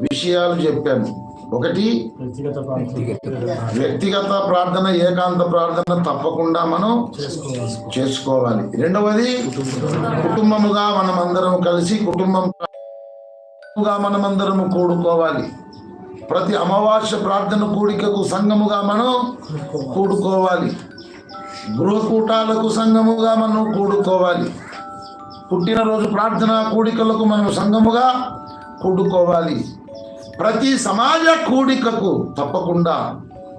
విషయాలు చెప్పాను. ఒకటి వ్యక్తిగత ప్రార్థన. ఏకాంత ప్రార్థన తప్పకుండా మనం చేసుకోవాలి. రెండవది కుటుంబముగా మనమందరం కలిసి కుటుంబంగా మనమందరం కూడుకోవాలి. ప్రతి అమావాస్య ప్రార్థన కూడికకు సంఘముగా మనం కూడుకోవాలి. గృహకూటాలకు సంఘముగా మనం కూడుకోవాలి. పుట్టినరోజు ప్రార్థన కూడికలకు మనం సంఘముగా కూడుకోవాలి. ప్రతి సమాజ కూడికకు తప్పకుండా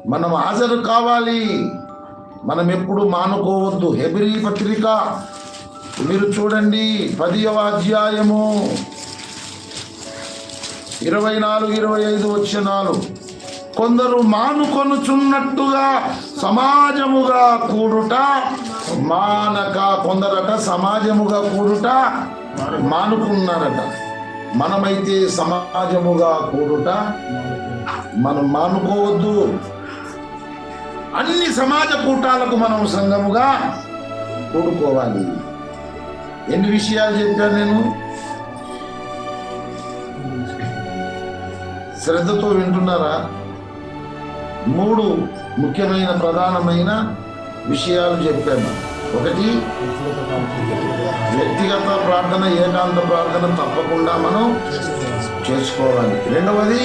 మనం హాజరు కావాలి. మనం ఎప్పుడు మానుకోవద్దు. హెబ్రీ పత్రిక మీరు చూడండి పదియవ అధ్యాయము ఇరవై నాలుగు ఇరవై ఐదు వచ్చినాలు కొందరు మానుకొనుచున్నట్టుగా సమాజముగా కూడుట మానక కొందరట సమాజముగా కూడుట మానుకున్నారట. మనమైతే సమాజముగా కూడుట మనం మానుకోవద్దు. అన్ని సమాజ కూటాలకు మనం సంఘముగా కూడుకోవాలి. ఎన్ని విషయాలు చెప్పాను నేను? శ్రద్ధతో వింటున్నారా? మూడు ముఖ్యమైన ప్రధానమైన విషయాలు చెప్పాను. ఒకటి వ్యక్తిగత ప్రార్థన ఏకాంత ప్రార్థన తప్పకుండా మనం చేసుకోవాలి. రెండవది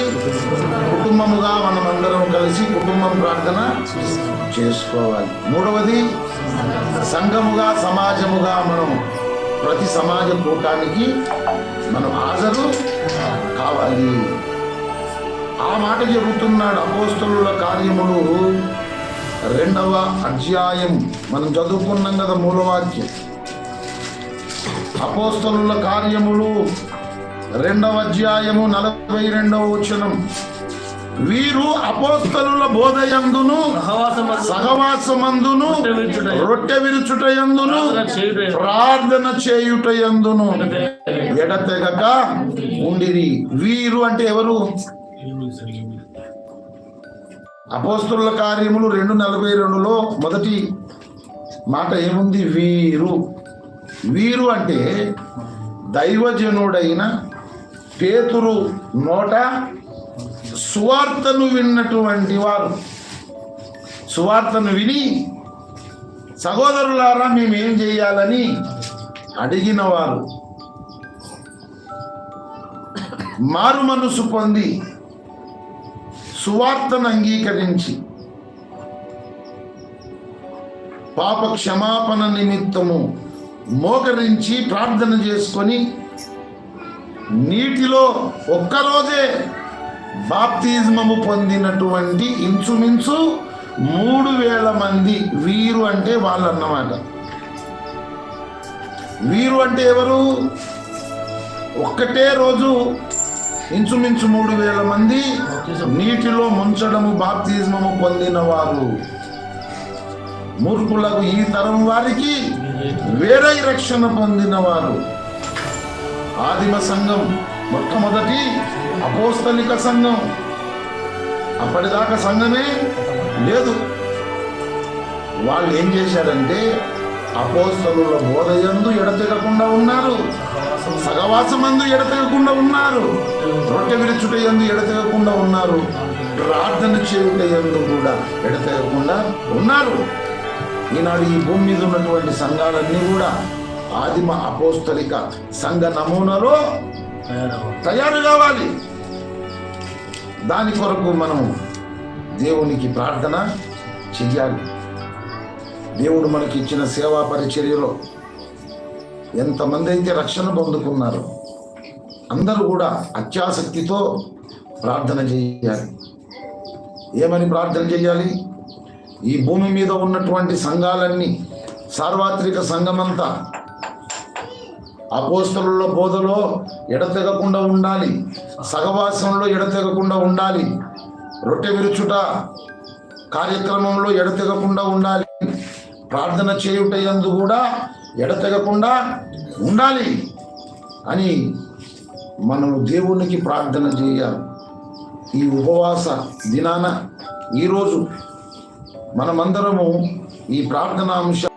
కుటుంబముగా మనమందరం కలిసి కుటుంబం ప్రార్థన చేసుకోవాలి. మూడవది సంఘముగా సమాజముగా మనం ప్రతి సమాజ కూటానికి మనం హాజరు కావాలి. ఆ మాట చెబుతున్నాడు అపోస్తలుల కార్యములు రెండవ అధ్యాయం. మనం చదువుకున్నాం కదా మూలవాక్యం. అపోస్తలుల కార్యములు రెండవ అధ్యాయము నలభై రెండవ వచనం. వీరు అపోస్తలుల బోధయందును సహవాసమందును రొట్టె విరుచుటయందును ప్రార్థన చేయుటయందును. ఎడతెగక ఉండిరి. వీరు అంటే ఎవరు? అపోస్తుల కార్యములు రెండు నలభై రెండులో మొదటి మాట ఏముంది? వీరు. వీరు అంటే దైవజనుడైన పేతురు నోట సువార్తను విన్నటువంటి వారు. సువార్తను విని సహోదరులారా మేమేం చేయాలని అడిగిన వారు. మారు మనసు పొంది సువార్తను అంగీకరించి పాప క్షమాపణ నిమిత్తము మోకరించి ప్రార్థన చేసుకొని నీటిలో ఒక్కరోజే బాప్తిజమము పొందినటువంటి ఇంచుమించు మూడు వేల మంది వీరు అంటే వాళ్ళు అన్నమాట వీరు అంటే ఎవరు? ఒక్కటే రోజు ఇంచుమించు మూడు వేల మంది నీటిలో ముంచడము బాప్తిజమము పొందిన వారు. మూర్ఖులకు ఈ తరం వారికి వేరే రక్షణ పొందిన వారు ఆదిమ సంఘం మొట్టమొదటి అపోస్తలిక సంఘం. అప్పటిదాకా సంఘమే లేదు. వాళ్ళు ఏం చేశారంటే అపోస్తలుల బోధయందు ఎడతెగకుండా ఉన్నారు. సగవాసమందు ఎడతెగకుండా ఉన్నారు. రొట్టె విరుచుట ఎందు ఎడతెగకుండా ఉన్నారు. ప్రార్థన చేయుట ఎందు కూడా ఎడతెగకుండా ఉన్నారు. ఈనాడు ఈ భూమి మీద ఉన్నటువంటి సంఘాలన్నీ కూడా ఆదిమ అపోస్తలిక సంఘ నమూనాలో తయారు కావాలి. దాని కొరకు మనం దేవునికి ప్రార్థన చెయ్యాలి. దేవుడు మనకి ఇచ్చిన సేవా పరిచర్యలో ఎంతమంది అయితే రక్షణ పొందుకున్నారు అందరూ కూడా అత్యాసక్తితో ప్రార్థన చేయాలి ఏమని ప్రార్థన చేయాలి ఈ భూమి మీద ఉన్నటువంటి సంఘాలన్నీ సార్వత్రిక సంఘమంతా అపోస్తలుల బోధలో ఎడతెగకుండా ఉండాలి సహవాసంలో ఎడతెగకుండా ఉండాలి రొట్టె విరుచుట కార్యక్రమంలో ఎడతెగకుండా ఉండాలి ప్రార్థన చేయుట ఎందు కూడా ఎడతెగకుండా ఉండాలి అని మనము దేవునికి ప్రార్థన చేయాలి. ఈ ఉపవాస దినాన ఈరోజు మనమందరము ఈ ప్రార్థనా అంశం